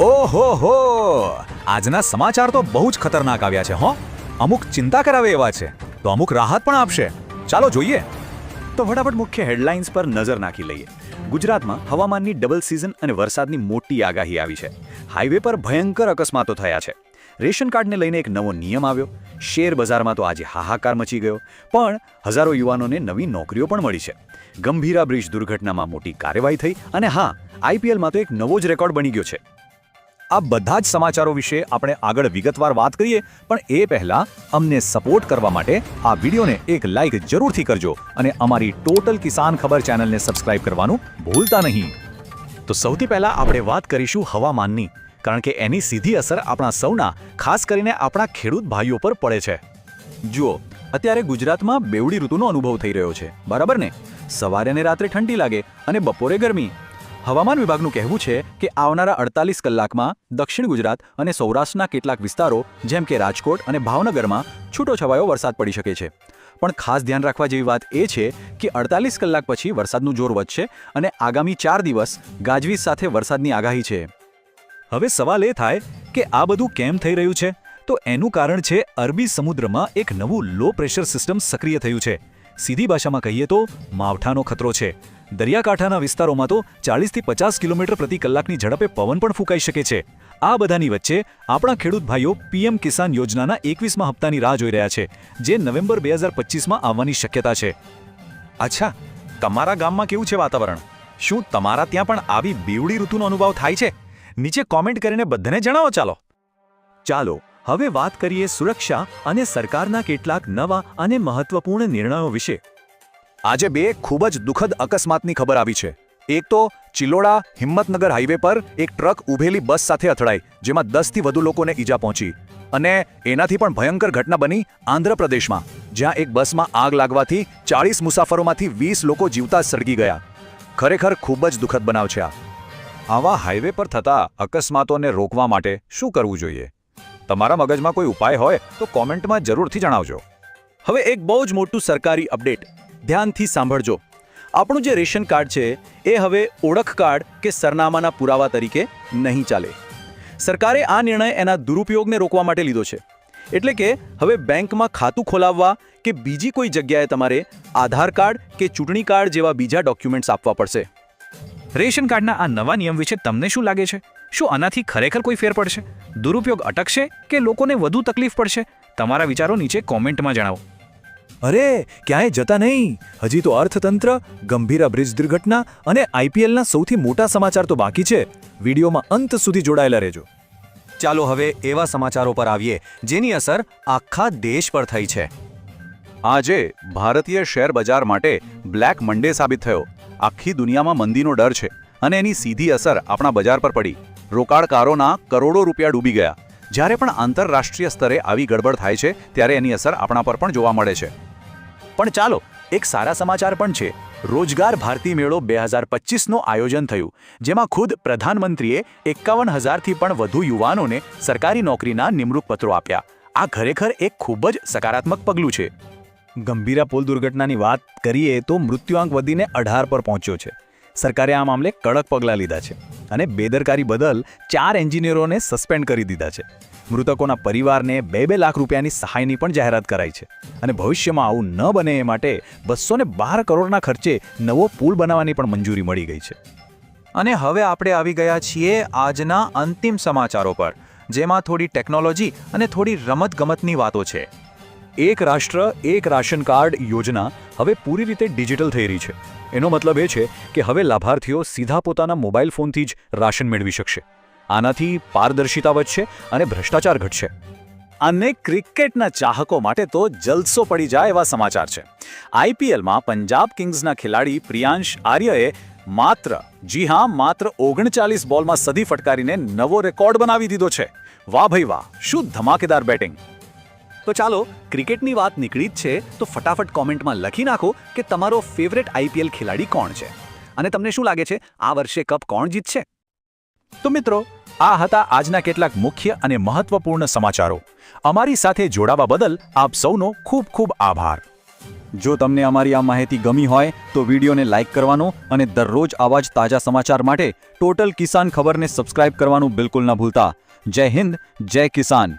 ઓહો હો આજના સમાચાર તો બહુ જ ખતરનાક આવ્યા છે, હો. અમુક ચિંતા કરાવે એવા છે, તો અમુક રાહત પણ આપશે. ચાલો જોઈએ. તો ફટાફટ મુખ્ય હેડલાઇન્સ પર નજર નાખી લઈએ. ગુજરાતમાં હવામાનની ડબલ સિઝન અને વરસાદની મોટી આગાહી આવી છે. હાઈવે પર ભયંકર અકસ્માતો થયા છે. રેશન કાર્ડને લઈને એક નવો નિયમ આવ્યો. શેર બજારમાં તો આજે હાહાકાર મચી ગયો, પણ હજારો યુવાનોને નવી નોકરીઓ પણ મળી છે. ગંભીરા બ્રિજ દુર્ઘટનામાં મોટી કાર્યવાહી થઈ અને હા આઈપીએલમાં તો એક નવો જ રેકોર્ડ બની ગયો છે. આ બધા જ સમાચારો વિશે આપણે આગળ વિગતવાર વાત કરીએ, પણ એ પહેલા અમને સપોર્ટ કરવા માટે આ વિડીયોને એક લાઈક જરૂરથી કરજો અને અમારી ટોટલ કિસાન ખબર ચેનલને સબસ્ક્રાઇબ કરવાનું ભૂલતા નહીં. તો સૌથી પહેલા આપણે વાત કરીશું હવામાનની, કારણ કે એની સીધી અસર આપણા સૌના, ખાસ કરીને આપણા ખેડૂત ભાઈઓ પર પડે છે. જુઓ, અત્યારે ગુજરાતમાં બેવડી ઋતુનો અનુભવ થઈ રહ્યો છે, બરાબર ને? સવારે અને રાત્રે ઠંડી લાગે અને બપોરે ગરમી. હવામાન વિભાગનું કહેવું છે કે આવનારા અડતાલીસ કલાકમાં દક્ષિણ ગુજરાત અને સૌરાષ્ટ્રના કેટલાક વિસ્તારો, જેમ કે રાજકોટ અને ભાવનગરમાં છૂટોછવાયો વરસાદ પડી શકે છે. પણ ખાસ ધ્યાન રાખવા જેવી વાત એ છે કે અડતાલીસ કલાક પછી વરસાદનું જોર વધશે અને આગામી ચાર દિવસ ગાજવીજ સાથે વરસાદની આગાહી છે. હવે સવાલ એ થાય કે આ બધું કેમ થઈ રહ્યું છે? તો એનું કારણ છે અરબી સમુદ્રમાં એક નવું લો પ્રેશર સિસ્ટમ સક્રિય થયું છે. સીધી ભાષામાં કહીએ તો માવઠાનો ખતરો છે. દરિયાકાંઠાના વિસ્તારોમાં તો ચાલીસથી પચાસ કિલોમીટર પ્રતિ કલાકની ઝડપે પવન પણ ફૂંકાઈ શકે છે. આ બધાની વચ્ચે આપણા ખેડૂત ભાઈઓ પીએમ કિસાન યોજનાના એકવીસમાં હપ્તાની રાહ જોઈ રહ્યા છે, જે નવેમ્બર બે હજાર પચીસમાં આવવાની શક્યતા છે. અચ્છા, તમારા ગામમાં કેવું છે વાતાવરણ? શું તમારા ત્યાં પણ આવી બેવડી ઋતુનો અનુભવ થાય છે? નીચે કોમેન્ટ કરીને બધાને જણાવો ચાલો. ચાલો, હવે વાત કરીએ સુરક્ષા અને સરકારના કેટલાક નવા અને મહત્વપૂર્ણ નિર્ણયો વિશે. આજે બે ખૂબ જ દુઃખદ અકસ્માતની ખબર આવી છે. એક તો ચિલોડા હિંમતનગર હાઈવે પર એક ટ્રક ઊભેલી બસ સાથે અથડાઈ, જેમાં દસથી વધુ લોકોને ઈજા પહોંચી અને એનાથી પણ ભયંકર ઘટના બની આંધ્રપ્રદેશમાં, જ્યાં એક બસમાં આગ લાગવાથી ચાળીસ મુસાફરોમાંથી વીસ લોકો જીવતા સળગી ગયા. ખરેખર ખૂબ જ દુઃખદ બનાવ છે આવા હાઈવે પર થતા અકસ્માતોને રોકવા માટે શું કરવું જોઈએ? તમારા મગજમાં કોઈ ઉપાય હોય તો કોમેન્ટમાં જરૂરથી જણાવજો. હવે એક બહુ જ મોટું સરકારી અપડેટ. ધ્યાનથી સાંભળજો. આપણું જે રેશન કાર્ડ છે, એ હવે ઓળખ કાર્ડ કે સરનામાના પુરાવા તરીકે નહીં ચાલે. સરકારે આ નિર્ણય એના દુરુપયોગને રોકવા માટે લીધો છે. એટલે કે હવે બેંકમાં ખાતું ખોલાવવા કે બીજી કોઈ જગ્યાએ તમારે આધાર કાર્ડ કે ચૂંટણી કાર્ડ જેવા બીજા ડોક્યુમેન્ટ્સ આપવા પડશે. રેશન કાર્ડના આ નવા નિયમ વિશે તમને શું લાગે છે? શું આનાથી ખરેખર કોઈ ફેર પડશે? દુરુપયોગ અટકશે કે લોકોને વધુ તકલીફ પડશે? તમારા વિચારો નીચે કોમેન્ટમાં જણાવો. અરે, ક્યાંય જતા નહીં. હજી તો અર્થતંત્ર, ગંભીરા બ્રિજ દુર્ઘટના અને આઈપીએલના સૌથી મોટા સમાચાર તો બાકી છે. વિડીયોમાં અંત સુધી જોડાયેલા રહેજો. ચાલો હવે એવા સમાચારો પર આવીએ, જેની અસર આખા દેશ પર થઈ છે. આજે ભારતીય શેર બજાર માટે બ્લેક મંડે સાબિત થયો. આખી દુનિયામાં મંદીનો ડર છે અને એની સીધી અસર આપણા બજાર પર પડી. રોકાણકારોના કરોડો રૂપિયા ડૂબી ગયા. જ્યારે પણ આંતરરાષ્ટ્રીય સ્તરે આવી ગડબડ થાય છે, ત્યારે એની અસર આપણા પર પણ જોવા મળે છે. પણ ચાલો, એક સારા સમાચાર પણ છે. રોજગાર ભારતી મેળો બે હજાર પચીસનું આયોજન થયું, જેમાં ખુદ પ્રધાનમંત્રીએ એકાવન હજારથી પણ વધુ યુવાનોને સરકારી નોકરીના નિમણૂક પત્રો આપ્યા. આ ખરેખર એક ખૂબ જ સકારાત્મક પગલું છે. ગંભીરા પુલ દુર્ઘટનાની વાત કરીએ તો મૃત્યુઆંક વધીને અઢાર પર પહોંચ્યો છે. સરકારે આ મામલે કડક પગલાં લીધા છે અને બેદરકારી બદલ ચાર એન્જિનિયરોને સસ્પેન્ડ કરી દીધા છે. મૃતકોના પરિવારને બે બે લાખ રૂપિયાની સહાયની પણ જાહેરાત કરાઈ છે અને ભવિષ્યમાં આવું ન બને એ માટે બસો ને બાર કરોડના ખર્ચે નવો પુલ બનાવવાની પણ મંજૂરી મળી ગઈ છે. અને હવે આપણે આવી ગયા છીએ આજના અંતિમ સમાચારો પર, જેમાં થોડી ટેકનોલોજી અને થોડી રમતગમતની વાતો છે. એક રાષ્ટ્ર, એક રાશન કાર્ડ યોજના હવે પૂરી રીતે ડિજિટલ થઈ રહી છે. એનો મતલબ એ છે કે હવે લાભાર્થીઓ સીધા પોતાના મોબાઈલ ફોનથી જ રાશન મેળવી શકશે. આનાથી પારદર્શિતા વધશે અને ભ્રષ્ટાચાર ઘટશે. અને ક્રિકેટના ચાહકો માટે તો જલસો પડી જાય એવા સમાચાર છે. આઈપીએલમાં પંજાબ કિંગ્સના ખેલાડી પ્રિયાંશ આર્યએ માત્ર, જી હા, માત્ર ઓગણચાલીસ બોલમાં સદી ફટકારીને નવો રેકોર્ડ બનાવી દીધો છે. વાહ ભાઈ વાહ, શું ધમાકેદાર બેટિંગ. તો ચાલો, ક્રિકેટની વાત નીકળી જ છે, તો ફટાફટ કોમેન્ટમાં લખી નાખો કે તમારો ફેવરેટ આઈપીએલ ખેલાડી કોણ છે. અને તમને શું લાગે છે, આ વર્ષે કપ કોણ જીતશે? તો મિત્રો, આ હતા આજના કેટલાક મુખ્ય અને મહત્વપૂર્ણ સમાચારો. અમારી સાથે જોડાવા બદલ આપ સૌનો ખૂબ ખૂબ આભાર. જો તમને અમારી આ માહિતી ગમી હોય, તો વિડીયોને લાઇક કરવાનો અને દરરોજ આવા જ તાજા સમાચાર માટે ટોટલ કિસાન ખબરને સબસ્ક્રાઇબ કરવાનું બિલકુલ ન ભૂલતા. જય હિન્દ, જય કિસાન.